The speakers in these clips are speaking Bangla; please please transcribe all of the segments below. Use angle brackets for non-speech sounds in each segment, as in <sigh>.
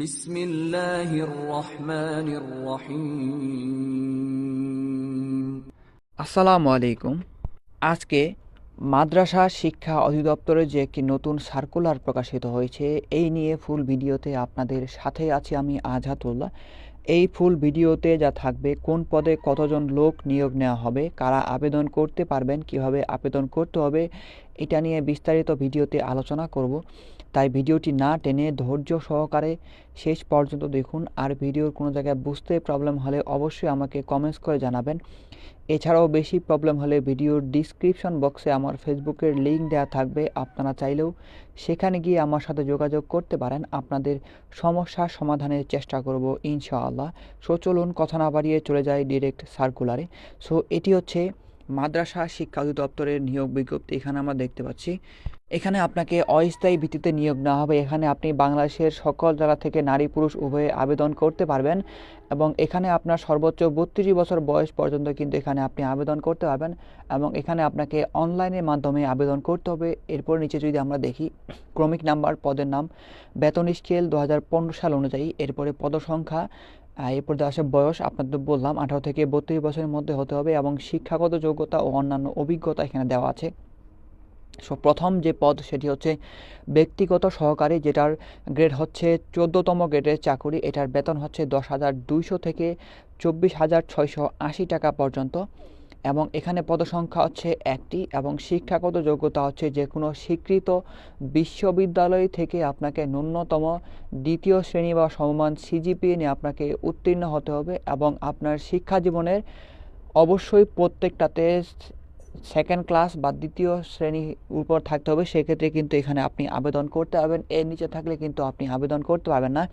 বিসমিল্লাহির আসসালামু আলাইকুম। আজকে মাদ্রাসা শিক্ষা অধিদপ্তরে যে একটি নতুন সার্কুলার প্রকাশিত হয়েছে, এই নিয়ে ফুল ভিডিওতে আপনাদের সাথে আছি আমি আজাতুল্লাহ এই ফুল ভিডিওতে যা থাকবে, কোন পদে কতজন লোক নিয়োগ নেওয়া হবে, কারা আবেদন করতে পারবেন, কীভাবে আবেদন করতে হবে, এটা নিয়ে বিস্তারিত ভিডিওতে আলোচনা করব। তাই ভিডিওটি না টেনে ধৈর্য সহকারে শেষ পর্যন্ত দেখুন। আর ভিডিওর কোনো জায়গায় বুঝতে প্রবলেম হলে অবশ্যই আমাকে কমেন্টস করে জানাবেন। এছাড়াও বেশি প্রবলেম হলে ভিডিওর ডিসক্রিপশন বক্সে আমার ফেসবুকের লিঙ্ক দেওয়া থাকবে। আপনারা চাইলেও সেখানে গিয়ে আমার সাথে যোগাযোগ করতে পারেন। আপনাদের সমস্যার সমাধানের চেষ্টা করব ইনশাআল্লাহ। সো চলুন কথা না বাড়িয়ে চলে যাই ডিরেক্ট সার্কুলারে সো এটি হচ্ছে মাদ্রাসা শিক্ষা অধিদপ্তরের নিয়োগ বিজ্ঞপ্তি। এখানে আমরা দেখতে পাচ্ছি এখানে আপনাকে অস্থায়ী ভিত্তিতে নিয়োগ না হবে। এখানে আপনি বাংলাদেশের সকল জেলা থেকে নারী, পুরুষ উভয়ে আবেদন করতে পারবেন এবং এখানে আপনার সর্বোচ্চ বত্রিশ বছর বয়স পর্যন্ত কিন্তু এখানে আপনি আবেদন করতে পারবেন এবং এখানে আপনাকে অনলাইনের মাধ্যমে আবেদন করতে হবে। এরপর নিচে যদি আমরা দেখি, ক্রমিক নাম্বার, পদের নাম, বেতন স্কেল দু হাজার পনেরো সাল অনুযায়ী, এরপরে পদসংখ্যা এরপর আছে বয়স আপনাদের বললাম, আঠারো থেকে বত্রিশ বছরের মধ্যে হতে হবে এবং শিক্ষাগত যোগ্যতা ও অন্যান্য অভিজ্ঞতা এখানে দেওয়া আছে। সো প্রথম যে পদ সেটি হচ্ছে ব্যক্তিগত সহকারী, যেটার গ্রেড হচ্ছে চোদ্দোতম গ্রেডের চাকুরি। এটার বেতন হচ্ছে দশ হাজার দুইশো থেকে চব্বিশ হাজার ছয়শো আশি টাকা পর্যন্ত। এবং এখানে পদসংখ্যা হচ্ছে একটি এবং শিক্ষাগত যোগ্যতা হচ্ছে যে কোনো স্বীকৃত বিশ্ববিদ্যালয় থেকে আপনাকে ন্যূনতম দ্বিতীয় শ্রেণি বা সমমান সিজিপিএ নিয়ে আপনাকে উত্তীর্ণ হতে হবে এবং আপনার শিক্ষা জীবনের অবশ্যই প্রত্যেকটাতে সেকেন্ড ক্লাস বা দ্বিতীয় শ্রেণি উপর থাকতে হবে, সেক্ষেত্রে কিন্তু এখানে আপনি আবেদন করতে পারবেন। এর নিচে থাকলে কিন্তু আপনি আবেদন করতে পারবেন না।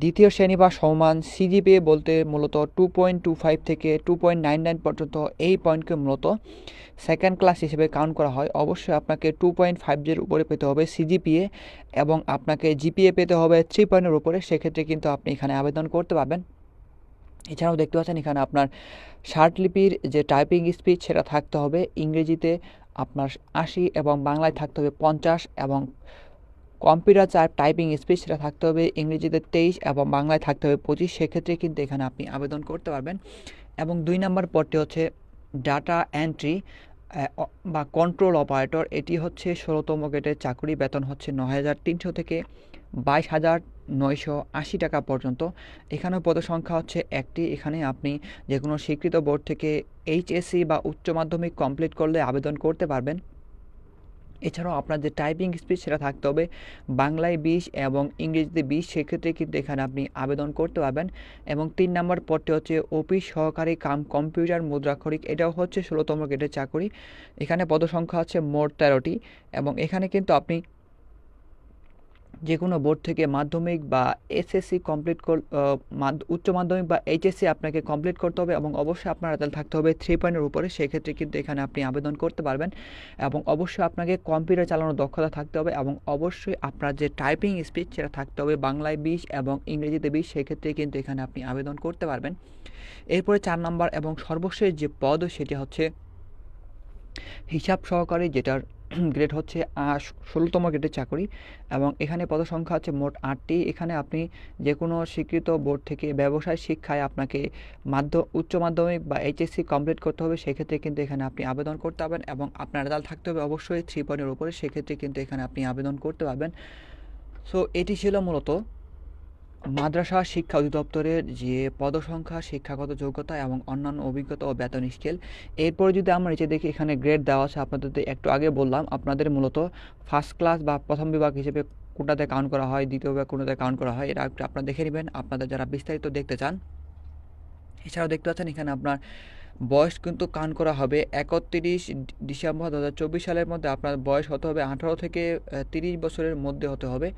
দ্বিতীয় শ্রেণি বা সমান সিজিপিএ বলতে মূলত টু পয়েন্ট টু ফাইভ থেকে টু পয়েন্ট নাইন নাইন পর্যন্ত এই পয়েন্টকে মূলত সেকেন্ড ক্লাস হিসেবে কাউন্ট করা হয়। অবশ্যই আপনাকে টু পয়েন্ট ফাইভ জির উপরে পেতে হবে সিজিপিএ এবং আপনাকে জিপিএ পেতে হবে থ্রি পয়েন্টের উপরে। সেক্ষেত্রে কিন্তু আপনি এখানে আবেদন করতে পারবেন। এছাড়াও দেখতে পাচ্ছেন এখানে আপনার লিপির যে টাইপিং স্পিড সেটা থাকতে হবে, ইংরেজিতে আপনার আশি এবং বাংলায় থাকতে হবে পঞ্চাশ এবং কম্পিউটার চাপ টাইপিং স্পিড সেটা থাকতে হবে, ইংরেজিতে তেইশ এবং বাংলায় থাকতে হবে পঁচিশ। সেক্ষেত্রে কিন্তু এখানে আপনি আবেদন করতে পারবেন। এবং দুই নম্বর পদটি হচ্ছে ডাটা এন্ট্রি বা কন্ট্রোল অপারেটর এটি হচ্ছে ষোলোতম গেটের চাকরি, বেতন হচ্ছে ন হাজার তিনশো থেকে বাইশ হাজার নয়শো আশি টাকা পর্যন্ত। এখানেও পদসংখ্যা হচ্ছে একটি। এখানে আপনি যে কোনো স্বীকৃত বোর্ড থেকে এইচএসসি বা উচ্চ মাধ্যমিক কমপ্লিট করলে আবেদন করতে পারবেন। এছাড়াও আপনার যে টাইপিং স্পিড সেটা থাকতে হবে বাংলায় বিশ এবং ইংরেজিতে বিশ। সেক্ষেত্রে কিন্তু এখানে আপনি আবেদন করতে পারবেন। এবং তিন নম্বর পদটি হচ্ছে অফিস সহকারী কাম কম্পিউটার মুদ্রাক্ষরিক। এটাও হচ্ছে ষোলোতম গ্রেডের চাকরি। এখানে পদসংখ্যা হচ্ছে মোট তেরোটি। এবং এখানে কিন্তু আপনি যে কোনো বোর্ড থেকে মাধ্যমিক বা এসএসসি কমপ্লিট উচ্চ মাধ্যমিক বা এইচএসসি আপনাকে কমপ্লিট করতে হবে এবং অবশ্যই আপনার রেজাল্ট থাকতে হবে থ্রি পয়েন্টের উপরে। সেক্ষেত্রে কিন্তু এখানে আপনি আবেদন করতে পারবেন এবং অবশ্যই আপনাকে কম্পিউটার চালানোর দক্ষতা থাকতে হবে এবং অবশ্যই আপনার যে টাইপিং স্পিড সেটা থাকতে হবে বাংলায় বিশ এবং ইংরেজিতে বিশ। সেক্ষেত্রে কিন্তু এখানে আপনি আবেদন করতে পারবেন। এরপরে চার নম্বর এবং সর্বশেষ যে পদ সেটি হচ্ছে হিসাব সহকারী যেটার <clears throat> গ্রেড হচ্ছে ষোলোতম গ্রেডের চাকরি এবং এখানে পদসংখ্যা আছে মোট আটটি। এখানে আপনি যে কোনো স্বীকৃত বোর্ড থেকে ব্যবসায় শিক্ষায় আপনাকে মাধ্য, উচ্চ মাধ্যমিক বা এইচএসসি কমপ্লিট করতে হবে, সেক্ষেত্রে কিন্তু এখানে আপনি আবেদন করতে পারবেন এবং আপনার রেজাল্ট থাকতে হবে অবশ্যই থ্রি পয়েন্টের উপরে, সেক্ষেত্রে কিন্তু এখানে আপনি আবেদন করতে পারবেন। সো এটি ছিল মূলত মাদ্রাসা, শিক্ষা অধিদপ্তরের যে পদসংখ্যা, শিক্ষাগত যোগ্যতা এবং অন্যান্য অভিজ্ঞতা ও বেতন স্কেল এরপরে যদি আমরা নিচে দেখি এখানে গ্রেড দেওয়া আছে আপনাদের একটু আগে বললাম, আপনাদের মূলত ফার্স্ট ক্লাস বা প্রথম বিভাগ হিসেবে কোনটাতে কাউন্ট করা হয়, দ্বিতীয় বিভাগ কোনটাতে কাউন্ট করা হয়, এটা একটু আপনারা দেখে নেবেন। আপনাদের যারা বিস্তারিত দেখতে চান, এছাড়াও দেখতে পাচ্ছেন এখানে আপনার বয়স কিন্তু কাউন্ট করা হবে একত্রিশ ডিসেম্বর দু হাজার চব্বিশ সালের মধ্যে, আপনার বয়স হতে হবে আঠারো থেকে তিরিশ বছরের মধ্যে হতে হবে।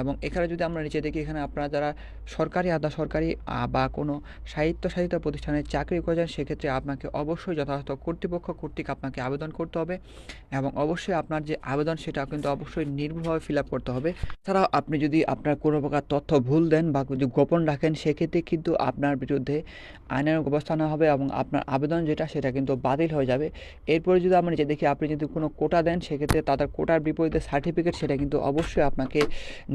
এবং এখানে যদি আমরা নিচে দেখি, এখানে আপনারা যারা সরকারি আধা সরকারি বা কোনো সাহিত্য সাহিত্য প্রতিষ্ঠানে চাকরি করেছেন সেক্ষেত্রে আপনাকে অবশ্যই যথাযথ কর্তৃপক্ষ কর্তৃক আপনাকে আবেদন করতে হবে এবং অবশ্যই আপনার যে আবেদন, সেটা কিন্তু অবশ্যই নির্ভুলভাবে ফিল আপ করতে হবে। এছাড়াও আপনি যদি আপনার কোনো প্রকার তথ্য ভুল দেন বা যদি গোপন রাখেন, সেক্ষেত্রে কিন্তু আপনার বিরুদ্ধে আইনের ব্যবস্থা নেওয়া হবে এবং আপনার আবেদন যেটা, সেটা কিন্তু বাতিল হয়ে যাবে। এরপরে যদি আমরা যে দেখি, আপনি যদি কোনো কোটা দেন, সেক্ষেত্রে তাদের কোটার বিপরীতে সার্টিফিকেট সেটা কিন্তু অবশ্যই আপনাকে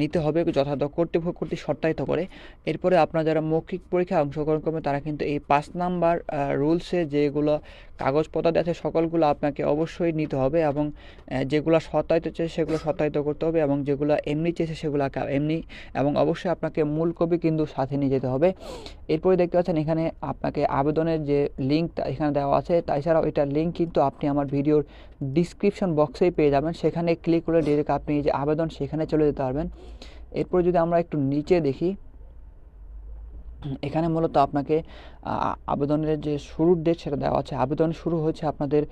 নিতে হবে, যথাযথ কর্তৃপক্ষ কর্তৃক শর্তায়িত করে। এরপরে আপনার যারা মৌখিক পরীক্ষায় অংশগ্রহণ করবে তারা কিন্তু এই পাঁচ নাম্বার রুলসে যেগুলো কাগজপত্র আছে, সকলগুলো আপনাকে অবশ্যই নিতে হবে এবং যেগুলো শর্তায়িত চেয়েছে সেগুলো শর্তায়িত করতে হবে এবং যেগুলো এমনি চেয়েছে, সেগুলো এমনি এবং অবশ্যই আপনাকে মূল কপি কিন্তু সাথে নিয়ে যেতে হবে। এরপরে দেখতে পাচ্ছেন, এখানে আপনাকে আবেদনের যে লিঙ্কটা এখানে দেওয়া আছে তাছাড়াও এটার লিঙ্ক কিন্তু আপনি আমার ভিডিওর ডিসক্রিপশন বক্সেই পেয়ে যাবেন। সেখানে ক্লিক করে ডিরেক্ট আপনি যে আবেদন, সেখানে চলে যেতে পারবেন। এরপর যদি আমরা একটু নিচে দেখি, এখানে মূলত আপনাকে আবেদনের যে শুরুর ডেট সেটা দেওয়া আছে। আবেদন শুরু হয়েছে আপনাদের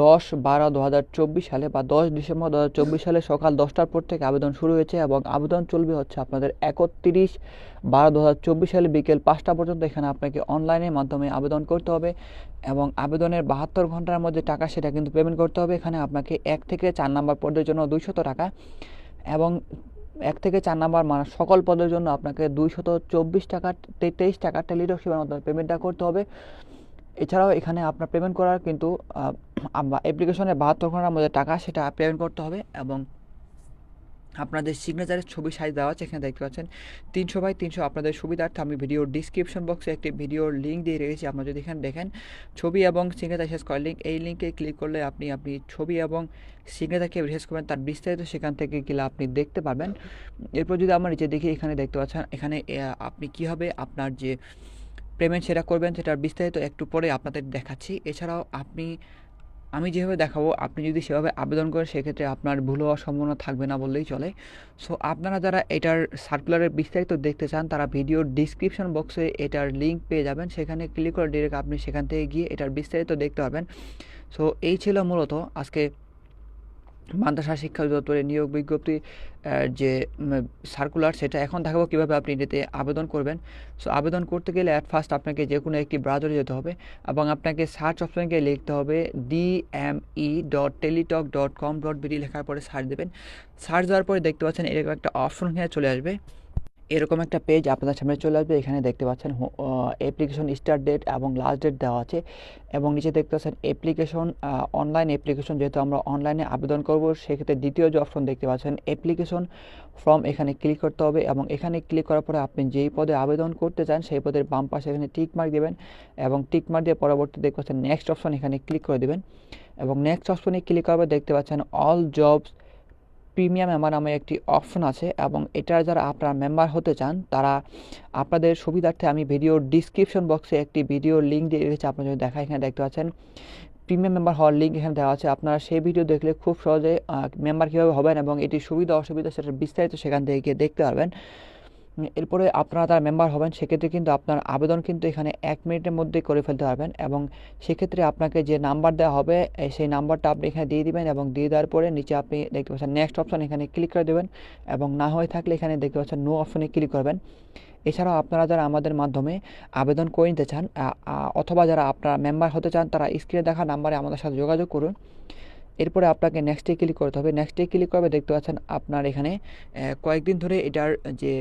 দশ বারো দু হাজার চব্বিশ সালে বা দশ ডিসেম্বর দু হাজার চব্বিশ সালে সকাল দশটার পর থেকে আবেদন শুরু হয়েছে এবং আবেদন চলবে হচ্ছে আপনাদের একত্রিশ বারো দু হাজার চব্বিশ সালে বিকেল পাঁচটা পর্যন্ত এখানে আপনাকে অনলাইনের মাধ্যমে আবেদন করতে হবে এবং আবেদনের বাহাত্তর ঘণ্টার মধ্যে টাকা সেটা কিন্তু পেমেন্ট করতে হবে। এখানে আপনাকে এক থেকে চার নাম্বার পদের জন্য দুইশত টাকা এবং এক থেকে চার নাম্বার মানে সকল পদের জন্য আপনাকে দুইশত চব্বিশ টাকা, তেইশ টাকা টেলিডকশিপের মাধ্যমে পেমেন্টটা করতে হবে। এছাড়াও এখানে আপনার পেমেন্ট করার কিন্তু অ্যাপ্লিকেশনে বাহাত্তর ঘণ্টার মধ্যে টাকা সেটা পেমেন্ট করতে হবে এবং আপনাদের সিগনেচারের ছবি সাইজ দেওয়া আছে, এখানে দেখতে পাচ্ছেন, তিনশো বাই তিনশো আপনাদের সুবিধার্থে আমি ভিডিওর ডিসক্রিপশন বক্সে একটি ভিডিওর লিঙ্ক দিয়ে রেখেছি, আপনারা যদি এখানে দেখেন ছবি এবং সিগনেচার শেষ করার লিঙ্ক এই লিঙ্কে ক্লিক করলে আপনি আপনি ছবি এবং সিগনেচারকে শেষ করবেন, তার বিস্তারিত সেখান থেকে গেলে আপনি দেখতে পারবেন। এরপর যদি আমরা নিচে দেখি, এখানে দেখতে পাচ্ছেন, এখানে আপনি কীভাবে আপনার যে পেমেন্ট সেটা করবেন, সেটার বিস্তারিত একটু পরে আপনাদের দেখাচ্ছি। এছাড়াও আপনি আমি যেভাবে দেখাবো, আপনি যদি সেভাবে আবেদন করেন, সেক্ষেত্রে আপনার ভুল হওয়ার সম্ভাবনা থাকবে না বললেই চলে। সো আপনারা যারা এটার সার্কুলারের বিস্তারিত দেখতে চান, তারা ভিডিওর ডিসক্রিপশন বক্সে এটার লিঙ্ক পেয়ে যাবেন। সেখানে ক্লিক করে ডিরেক্ট আপনি সেখান থেকে গিয়ে এটার বিস্তারিত দেখতে পাবেন। সো এই ছিল মূলত আজকে মাদ্রাসা শিক্ষা অধিদপ্তরের নিয়োগ বিজ্ঞপ্তি যে সার্কুলার সেটা এখন দেখাবো কীভাবে আপনি এটাতে আবেদন করবেন। সো আবেদন করতে গেলে অ্যাট ফার্স্ট আপনাকে যে কোনো একটি ব্রাউজারে যেতে হবে এবং আপনাকে সার্চ অপশনকে লিখতে হবে D M E dot Teletalk dot com dot BD লেখার পরে সার্চ দেবেন। সার্চ দেওয়ার পরে দেখতে পাচ্ছেন এরকম একটা অপশন হয়ে চলে আসবে। এরকম একটা পেজ আপনাদের সামনে চলে আসবে। এখানে দেখতে পাচ্ছেন অ্যাপ্লিকেশন স্টার্ট ডেট এবং লাস্ট ডেট দেওয়া আছে এবং নিচে দেখতে পাচ্ছেন অ্যাপ্লিকেশন অনলাইন অ্যাপ্লিকেশন যেহেতু আমরা অনলাইনে আবেদন করব, সেক্ষেত্রে দ্বিতীয় যে অপশন দেখতে পাচ্ছেন অ্যাপ্লিকেশন ফর্ম এখানে ক্লিক করতে হবে এবং এখানে ক্লিক করার পরে আপনি যেই পদে আবেদন করতে চান, সেই পদের বাম পাশে এখানে টিক মার্ক দেবেন এবং টিক মার্ক দিয়ে পরবর্তী দেখতে পাচ্ছেন নেক্সট অপশন এখানে ক্লিক করে দেবেন এবং নেক্সট অপশনে ক্লিক করার দেখতে পাচ্ছেন অল জবস প্রিমিয়াম মেম্বার নামে একটি অপশন আছে এবং এটার যারা আপনারা মেম্বার হতে চান, তারা আপনাদের সুবিধার্থে আমি ভিডিওর ডিসক্রিপশন বক্সে একটি ভিডিও লিঙ্ক দিয়ে রেখেছি, আপনারা যদি দেখা এখানে দেখতে পাচ্ছেন। প্রিমিয়াম মেম্বার হওয়ার লিঙ্ক এখানে দেওয়া আছে, আপনারা সেই ভিডিও দেখলে খুব সহজে মেম্বার কীভাবে হবেন এবং এটি সুবিধা অসুবিধা সেটার বিস্তারিত সেখান থেকে গিয়ে দেখতে পারবেন। এরপরে আপনারা তার মেম্বার হবেন, সেক্ষেত্রে কিন্তু আপনার আবেদন কিন্তু এখানে এক মিনিটের মধ্যে করে ফেলতে পারবেন এবং সেক্ষেত্রে আপনাকে যে নাম্বার দেওয়া হবে সেই নাম্বারটা আপনি এখানে দিয়ে দিবেন এবং দিয়ে দেওয়ার পরে নিচে আপনি দেখতে পাচ্ছেন নেক্সট অপশন এখানে ক্লিক করে দেবেন এবং না হয়ে থাকলে এখানে দেখতে পাচ্ছেন নো অপশনে ক্লিক করবেন। এছাড়াও আপনারা যারা আমাদের মাধ্যমে আবেদন করে নিতে চান অথবা যারা আপনারা মেম্বার হতে চান, তারা স্ক্রিনে দেখা নাম্বারে আমাদের সাথে যোগাযোগ করুন। এরপরে আপনাকে নেক্সটে ক্লিক করতে হবে। নেক্সটে ক্লিক করবে দেখতে পাচ্ছেন আপনার এখানে কয়েকদিন ধরে এটার যে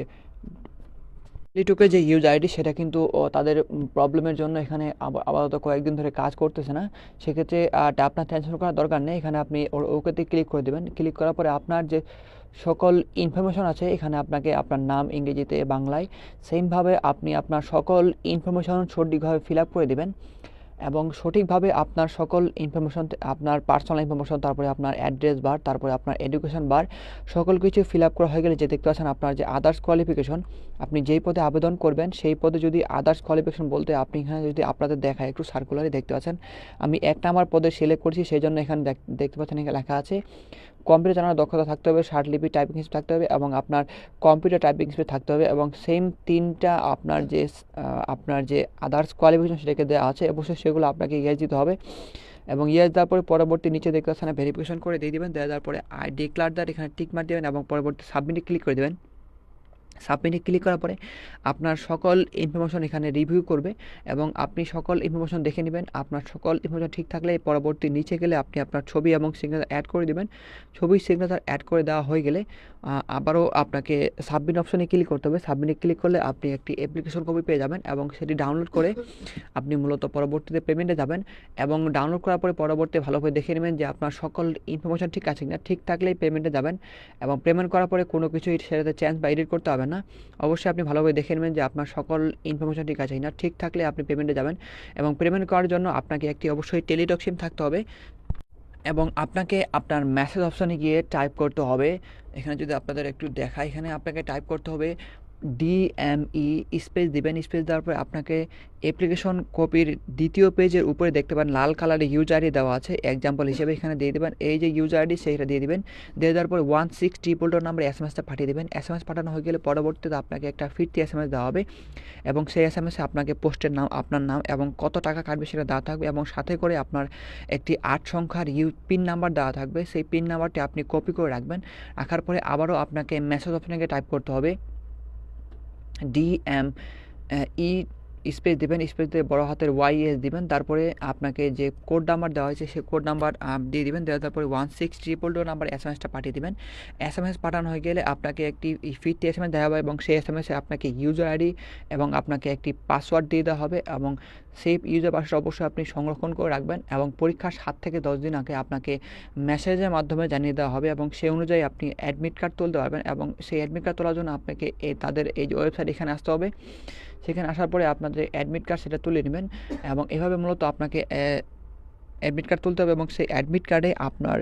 লিটুকের যে ইউজ আইডি সেটা কিন্তু তাদের প্রবলেমের জন্য এখানে আপাতত কয়েকদিন ধরে কাজ করতেছে না। সেক্ষেত্রে আপনার টেনশন করার দরকার নেই। এখানে আপনি ওকেতে ক্লিক করে দেবেন। ক্লিক করার পরে আপনার যে সকল ইনফরমেশন আছে, এখানে আপনাকে আপনার নাম, ইংরেজিতে, বাংলায় সেমভাবে আপনি আপনার সকল ইনফরমেশন সঠিকভাবে ফিল আপ করে দেবেন। এবং সঠিকভাবে আপনার সকল ইনফরমেশন আপনার পার্সোনাল ইনফরমেশন তারপরে আপনার অ্যাড্রেস বার তারপরে আপনার এডুকেশন বার সকল কিছু ফিল আপ করা হয়ে গেলে যে দেখতে পাচ্ছেন আপনার যে আদার্স কোয়ালিফিকেশন আপনি যেই পদে আবেদন করবেন, সেই পদে যদি আদার্স কোয়ালিফিকেশন বলতে আপনি এখানে যদি আপনাদের দেখায় একটু সার্কুলারে দেখতে পাচ্ছেন, আমি এক নাম্বার পদে সিলেক্ট করছি সেই জন্য এখানে দেখতে পাচ্ছেন এখানে লেখা আছে কম্পিউটার জানার দক্ষতা থাকতে হবে, ষাট লিপি টাইপিং স্পিড থাকতে হবে এবং আপনার কম্পিউটার টাইপিং স্পিড থাকতে হবে এবং সেম তিনটা আপনার যে আপনার যে আদার্স কোয়ালিফিকেশন সেটাকে দেওয়া আছে, অবশ্যই সেগুলো আপনাকে ইয়ে দিতে হবে এবং ইয়েস দেওয়ার পরে পরবর্তী নিচে দেখতে পাচ্ছেন ভেরিফিকেশন করে দিয়ে দেবেন দেওয়া দেওয়ার পরে আই ডিক্লার দ্যাট এখানে টিক মার দেবেন এবং পরবর্তী সাবমিটে ক্লিক করে দেবেন। সাবমিটে ক্লিক করার পরে আপনার সকল ইনফরমেশন এখানে রিভিউ করবে এবং আপনি সকল ইনফরমেশন দেখে নেবেন। আপনার সকল ইনফরমেশন ঠিক থাকলে পরবর্তী নিচে গেলে আপনি আপনার ছবি এবং সিগনেচার অ্যাড করে দেবেন। ছবি সিগনেচার অ্যাড করে দেওয়া হয়ে গেলে আবারও আপনাকে সাবমিট অপশনে ক্লিক করতে হবে। সাবমিটে ক্লিক করলে আপনি একটি অ্যাপ্লিকেশন কপি পেয়ে যাবেন এবং সেটি ডাউনলোড করে আপনি মূলত পরবর্তীতে পেমেন্টে যাবেন এবং ডাউনলোড করার পরে পরবর্তী ভালো করে দেখে নেবেন যে আপনার সকল ইনফরমেশন ঠিক আছে কিনা। ঠিক থাকলেই পেমেন্টে যাবেন এবং পেমেন্ট করার পরে কোনো কিছুই সেটাতে চেঞ্জ বা এডিট করতে হবে না। অবশ্যই আপনি ভালোভাবে দেখে নেবেন যে আপনার সকল ইনফরমেশন ঠিক আছে কিনা। ঠিক থাকলে আপনি পেমেন্টে যাবেন এবং পেমেন্ট করার জন্য আপনাকে একটি অবশ্যই টেলিটক সিম থাকতে হবে। এবং আপনাকে আপনার মেসেজ অপশানে গিয়ে টাইপ করতে হবে। এখানে যদি আপনাদের একটু দেখা এখানে আপনাকে টাইপ করতে হবে ডিএমই স্পেস দিবেন স্পেস দেওয়ার পরে আপনাকে অ্যাপ্লিকেশন কপির দ্বিতীয় পেজের উপরে দেখতে পান লাল কালারের ইউজ আইডি দেওয়া আছে। এক্সাম্পল হিসেবে এখানে দিয়ে দেবেন, এই যে ইউজ আইডি সেইটা দিয়ে দিবেন। দিয়ে দেওয়ার পরে ওয়ান সিক্স ট্রিপল টু নাম্বারে এস এম এসটা পাঠিয়ে দেবেন। এস এম এস পাঠানো হয়ে গেলে পরবর্তীতে আপনাকে একটা ফিরতি এস এম এস দেওয়া হবে এবং সেই এস এম এসে আপনাকে পোস্টের নাম, আপনার নাম এবং কত টাকা কাটবে সেটা দেওয়া থাকবে এবং সাথে করে আপনার একটি আট সংখ্যার ইউ পিন নাম্বার দেওয়া থাকবে। সেই পিন নাম্বারটি আপনি কপি করে রাখবেন। রাখার পরে আবারও আপনাকে মেসেজ অপশনে টাইপ করতে হবে। D M uh, E. Space দেবেন স্পেস দিয়ে বড় হাতের ওয়াই এস দিবেন, তারপরে আপনাকে যে কোড নাম্বার দেওয়া হয়েছে, সেই কোড নাম্বার দিয়ে দিবেন, দেওয়ার তারপরে one six triple two number S M এসটা পাঠিয়ে দেবেন। এস এম এস পাঠানো হয়ে গেলে আপনাকে একটি ফিরতি এস এম এস দেওয়া হবে এবং সেই এস এম এসে আপনাকে ইউজার আইডি এবং আপনাকে একটি পাসওয়ার্ড দিয়ে দেওয়া হবে এবং সেই ইউজার পাসওয়ার্ড অবশ্যই আপনি সংরক্ষণ করে রাখবেন এবং পরীক্ষার সাত থেকে দশ দিন আগে আপনাকে মেসেজের মাধ্যমে জানিয়ে দেওয়া হবে এবং সেই অনুযায়ী আপনি অ্যাডমিট কার্ড তুলতে পারবেন এবং সেই অ্যাডমিট কার্ড তোলার জন্য আপনাকে এই তাদের এই ওয়েবসাইট এখানে আসতে হবে। সেখানে আসার পরে আপনাদের অ্যাডমিট কার্ড সেটা তুলে নেবেন এবং এভাবে মূলত আপনাকে অ্যাডমিট কার্ড তুলতে হবে এবং সেই অ্যাডমিট কার্ডে আপনার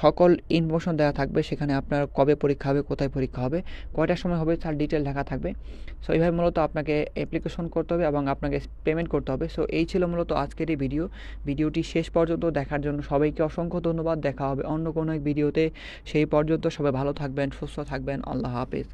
সকল ইনফরমেশন দেওয়া থাকবে। সেখানে আপনার কবে পরীক্ষা হবে, কোথায় পরীক্ষা হবে, কয়টার সময় হবে তার ডিটেল লেখা থাকবে। সো এইভাবে মূলত আপনাকে অ্যাপ্লিকেশন করতে হবে এবং আপনাকে পেমেন্ট করতে হবে। সো এই ছিল মূলত আজকের এই ভিডিও ভিডিওটি শেষ পর্যন্ত দেখার জন্য সবাইকে অসংখ্য ধন্যবাদ। দেখা হবে অন্য কোনো এক ভিডিওতে সেই পর্যন্ত সবাই ভালো থাকবেন, সুস্থ থাকবেন। আল্লাহ হাফিজ।